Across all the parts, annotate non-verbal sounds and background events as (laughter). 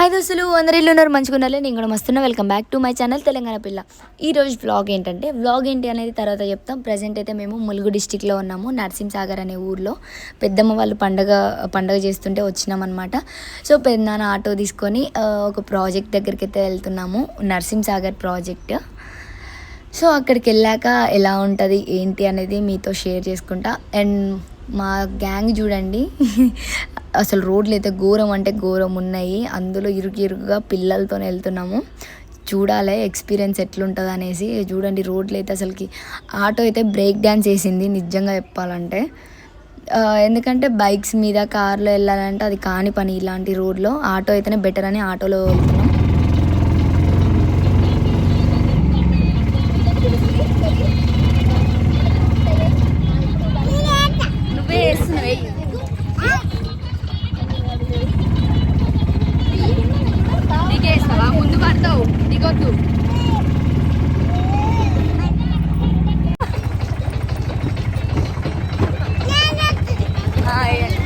Hi దోస్తులు అందరు ఇల్లు ఉన్నారు మంచిగా నేను కూడా మస్తున్నా. Welcome back to my channel Telangana పిల్ల. ఈరోజు వ్లాగ్ ఏంటంటే వ్లాగ్ ఏంటి అనేది తర్వాత చెప్తాం. ప్రజెంట్ అయితే మేము ములుగు డిస్టిక్లో ఉన్నాము నర్సింగ్ సాగర్ అనే ఊర్లో. పెద్దమ్మ వాళ్ళు పండగ పండగ చేస్తుంటే వచ్చినాం అనమాట సో పెద్దనాన్న ఆటో తీసుకొని ఒక ప్రాజెక్ట్ దగ్గరికి అయితే వెళ్తున్నాము నర్సింగ్ సాగర్ ప్రాజెక్ట్ సో అక్కడికి వెళ్ళాక ఎలా ఉంటుంది ఏంటి అనేది మీతో షేర్ చేసుకుంటా. అండ్ మా గ్యాంగ్ చూడండి. (laughs) అసలు రోడ్లు అయితే ఘోరం అంటే ఘోరం ఉన్నాయి. అందులో ఇరుకు ఇరుకుగా పిల్లలతో వెళ్తున్నాము. చూడాలి ఎక్స్పీరియన్స్ ఎట్లుంటుంది అనేసి చూడండి రోడ్లు అయితే అసలుకి ఆటో అయితే బ్రేక్ డ్యాన్స్ వేసింది నిజంగా చెప్పాలంటే. ఎందుకంటే బైక్స్ మీద కార్లో వెళ్ళాలంటే అది కాని పని ఇలాంటి రోడ్లో. ఆటో అయితేనే బెటర్ అని ఆటోలో వెళ్తున్నాం నువ్వే వేస్తున్నావే దిగేస్తావా ముందు పడతావు దిగొద్దు ఆ, వేయండి.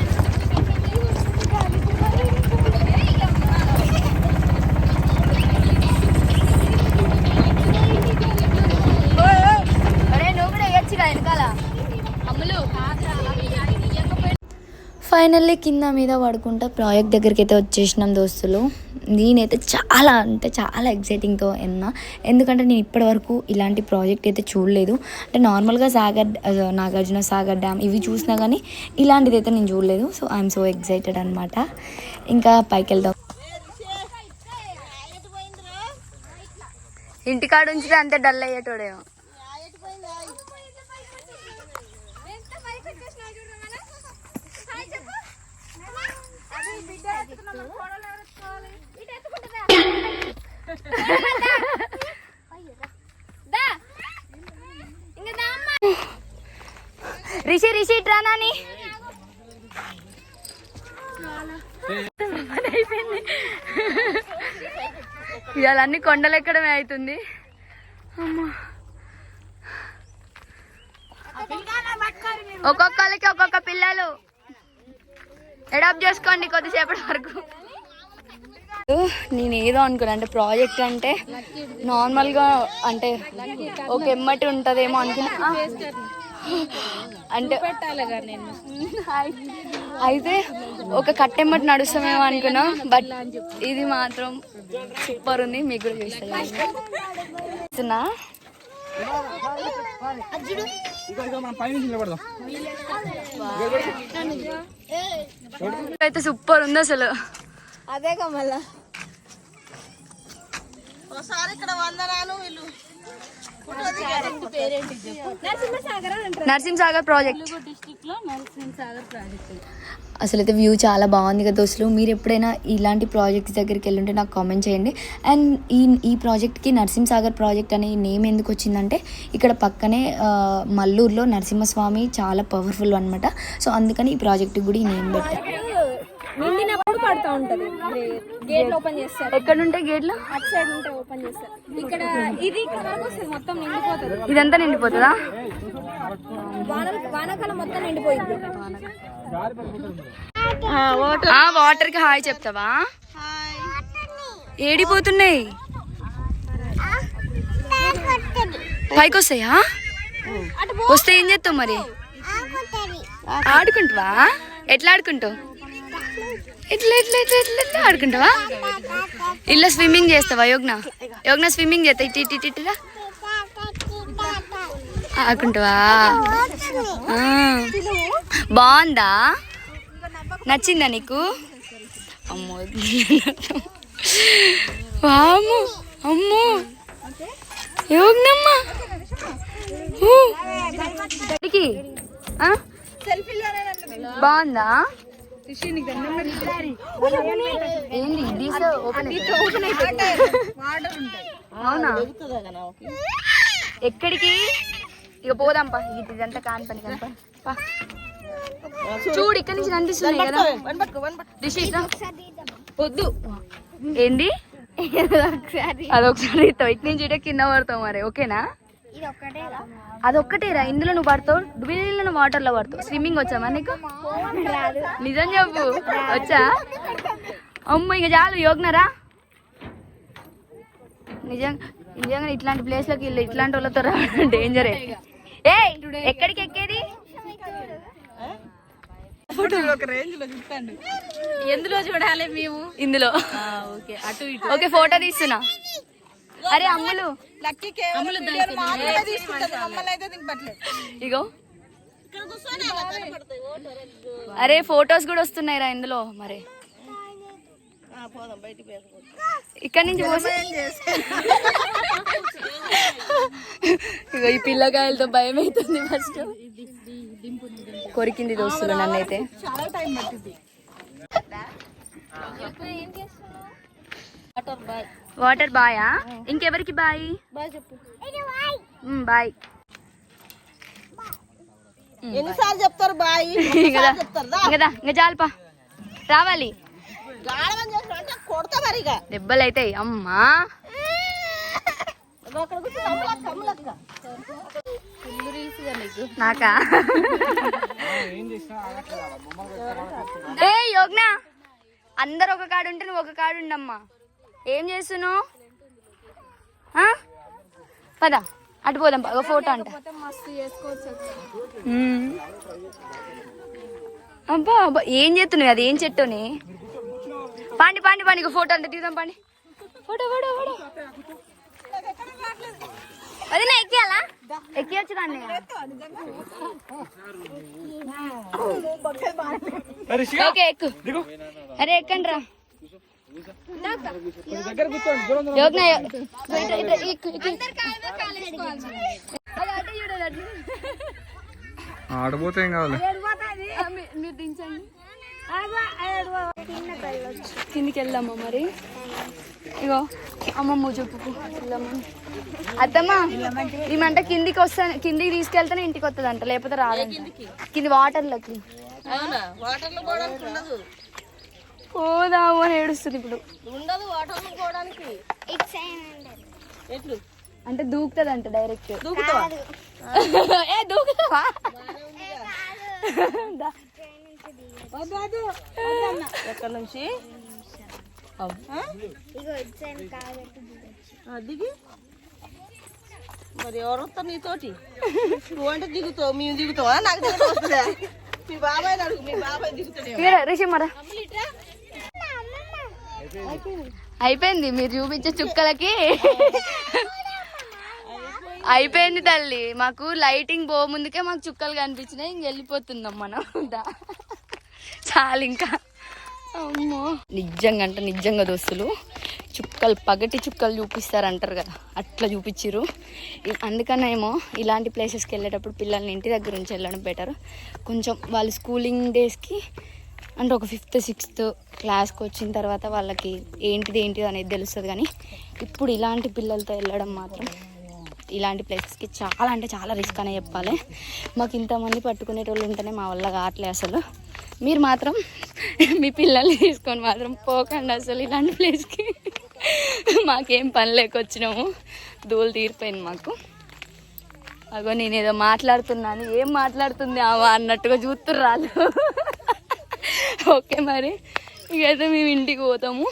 అరే నువ్వు కూడా వేయచ్చుగా వెనకాల అమ్ములు ఫైనల్లీ కింద మీద పడుకుంటా ప్రాజెక్ట్ దగ్గరికి అయితే వచ్చేసినాం దోస్తులు నేనైతే చాలా అంటే చాలా ఎగ్జైటింగ్తో విన్నా ఎందుకంటే నేను ఇప్పటివరకు ఇలాంటి ప్రాజెక్ట్ అయితే చూడలేదు అంటే నార్మల్గా సాగర్ నాగార్జున సాగర్ డ్యామ్ ఇవి చూసినా కానీ ఇలాంటిది అయితే నేను చూడలేదు సో ఐఎమ్ సో ఎగ్జైటెడ్ అనమాట ఇంకా పైకి వెళ్దాం ఇంటికాడ ఉంచితే అంతే డల్ అయ్యేటోడేమో రిషి రిషి ఇట్రా నాని ఇవాళ అన్ని కొండలు ఎక్కడమే అవుతుంది. అమ్మా. ఒక్కొక్కరికి ఒక్కొక్క పిల్లలు. ఎడాప్ట్ చేసుకోండి కొద్దిసేపటి వరకు. నేను ఏదో అనుకున్నా అంటే ప్రాజెక్ట్ అంటే నార్మల్గా అంటే ఒక ఎమ్మటి ఉంటుందేమో అనుకున్నా. అంటే అయితే ఒక కట్టెమ్మటి నడుస్తామేమో అనుకున్నాం బట్ ఇది మాత్రం సూపర్ ఉంది. మీకు కూడా చూస్తున్నా? అయితే సూపర్ ఉంది అసలు. అదే కమల్లా ఒకసారి ఇక్కడ వందనాలు వీళ్ళు. పేరేంటి నరసింహసాగర్ అంటారు నర్సింగ్ సాగర్ ప్రాజెక్ట్ నరసింహసాగర్ అసలు అయితే వ్యూ చాలా బాగుంది కదా దోస్తులు. మీరు ఎప్పుడైనా ఇలాంటి ప్రాజెక్ట్స్ దగ్గరికి వెళ్ళుంటే నాకు కామెంట్ చేయండి. అండ్ ఈ ఈ ప్రాజెక్ట్కి నరసింహ సాగర్ ప్రాజెక్ట్ అనే నేమ్ ఎందుకు వచ్చిందంటే ఇక్కడ పక్కనే మల్లూరులో నరసింహస్వామి చాలా పవర్ఫుల్ అనమాట సో అందుకని ఈ ప్రాజెక్ట్కి కూడా ఈ నేమ్ పెట్టారు. నిండినప్పుడు పడుతూ ఉంటది. గేట్ ఓపెన్ చేస్తారు. ఎక్కడ ఉంటాయి గేట్లు? అటు సైడ్ ఉంటే ఓపెన్ చేస్తారు. ఇక్కడ ఇది ఇక్కడ వరకు వస్తుంది మొత్తం నిండిపోతుంది. ఇదంతా నిండిపోతుందా? వాన వానాకాలం మొత్తం నిండిపోయింది. వాటర్. కి హాయ్ చెప్తావా? ఏడిపోతున్నాయి. పైకి వస్తాయా వస్తే ఏం చేస్తావు మరి? ఆడుకుంటావా? ఎట్లా ఆడుకుంటావు? ఎట్లా ఎట్లా ఆడుకుంటావా? ఇలా స్విమ్మింగ్ చేస్తావా యోగ్న? యోగ్న స్విమ్మింగ్ చేస్తా ఇటు ఇటు ఆడుకుంటావా. బాగుందా? నచ్చిందా నీకు? అమ్మో వాము అమ్మో. యోగ్నమ్మా? బాగుందా? అవునా? ఎక్కడికి? ఇక పోదాం పా. ఇది ఇదంతా కాని పని కాని పని. పా. చూడు ఇక్కడ నుంచి కనిపిస్తుంది కదా. రిషి. వద్దు. (laughs) ఏంది? అదొకసారి ఇస్తావు. ఇటు నుంచి కింద పడతావు మరి. ఓకేనా? అదొక్కటేరా ఇందులో నువ్వు పడతావు వీళ్ళలో వాటర్లో పడతావు. స్విమ్మింగ్ వచ్చామా నీకు? నిజం చెప్పు. వచ్చా? అమ్మ ఇక చాలు యోగ్నరా? నిజంగా నిజంగా ఇట్లాంటి ప్లేస్లోకి వెళ్ళి ఇట్లాంటి వాళ్ళతో రావడం డేంజరే ఏ. ఎక్కడికి ఎక్కేది? ఎందులో చూడాలి మేము? ఇందులో. ఓకే ఫోటో తీస్తున్నా. అరే అమ్ములు. అమ్ములు ఇగో. అరే ఫొటోస్ కూడా వస్తున్నాయి రా ఇందులో మరి. ఇక్కడ నుంచి పోసి. ఇగో ఈ పిల్లకాయలతో భయం అవుతుంది ఫస్ట్. కొరికింది దోస్తులు నన్నైతే. వాటర్ బాయా ఇంకెవరికి బాయ్? బాయ్. ఎన్నిసార్లు చెప్తారు బాయ్? కదా కదా ఇంకా చాలుపా రావాలి. దెబ్బలు అవుతాయి అమ్మా. నాకా ఏ యోగ్న అందరు ఒక కాడు ఉంటే నువ్వు ఒక కాడు ఉండమ్మా ఏం చేస్తున్నావు? పద అటు పోదాం ఒక ఫోటో అంట. అబ్బా అబ్బా ఏం చేస్తున్నావు? అది ఏం చెట్టుని పాండి పాండి పాండి ఫోటో అంటే తీద్దాం పాండి. Photo photo photo. అది నా ఎక్కియాలా? ఎక్కియచ్చు దాన్ని. ఓకే ఎక్కు. అరే ఎక్కండి రా ఆడపోతే ఏం కావాలి? మీరు దించండి. కిందికి వెళ్దామా మరి? ఇగో అమ్మమ్మ చెప్పు వెళ్దామా? అత్తమ్మ ఈమంట కిందికి వస్తా కిందికి తీసుకెళ్తేనే ఇంటికి వస్తుంది అంట లేకపోతే రాదంట. కింది వాటర్లోకి వాటర్లో పోదాము అని ఏడుస్తుంది ఇప్పుడు. ఉండదు ఎట్లు? అంటే దూకుతుంది అంట డైరెక్ట్. దూకుతావా? ఏ దూకుతావా. ఎక్కడ నుంచి? దిగి. మరి ఎవరు వస్తారు నీతోటి? నువ్వు అంటే దిగుతావు మేము దిగుతావా నాకు మీ బాబాయ్ అడుగు మీ బాబాయ్ దిగుతాడే రిషి మరా. అయిపోయింది మీరు చూపించే చుక్కలకి. అయిపోయింది తల్లి. మాకు లైటింగ్ పో ముందుకే మాకు చుక్కలు కనిపించినాయి. ఇంక వెళ్ళిపోతున్నాం మనం. దా. చాలు ఇంకా. అమ్మో. నిజంగా అంటే నిజంగా దోస్తులు. చుక్కలు పగటి చుక్కలు చూపిస్తారు అంటారు కదా. అట్లా చూపించారు అందుకనేమో ఇలాంటి ప్లేసెస్కి వెళ్ళేటప్పుడు పిల్లల్ని ఇంటి దగ్గర నుంచి వెళ్ళడం బెటర్ కొంచెం వాళ్ళు స్కూలింగ్ డేస్కి అంటే ఒక ఫిఫ్త్ సిక్స్త్ క్లాస్కి వచ్చిన తర్వాత వాళ్ళకి ఏంటిది ఏంటిది అనేది తెలుస్తుంది కానీ ఇప్పుడు ఇలాంటి పిల్లలతో వెళ్ళడం మాత్రం ఇలాంటి ప్లేసెస్కి చాలా అంటే చాలా రిస్క్ అనే చెప్పాలి. మాకు ఇంతమంది పట్టుకునేటోళ్ళు ఉంటేనే మా వల్ల కావట్లే అసలు. మీరు మాత్రం మీ పిల్లల్ని తీసుకొని మాత్రం పోకండి అసలు ఇలాంటి ప్లేస్కి మాకేం పని లేకొచ్చినాము ధూళి తీరిపోయింది మాకు. అగో నేను ఏదో మాట్లాడుతున్నాను. ఏం మాట్లాడుతుంది ఆవా అన్నట్టుగా చూస్తుర్రు (laughs) ఓకే మరి. ఇకైతే మేము ఇంటికి పోతాము.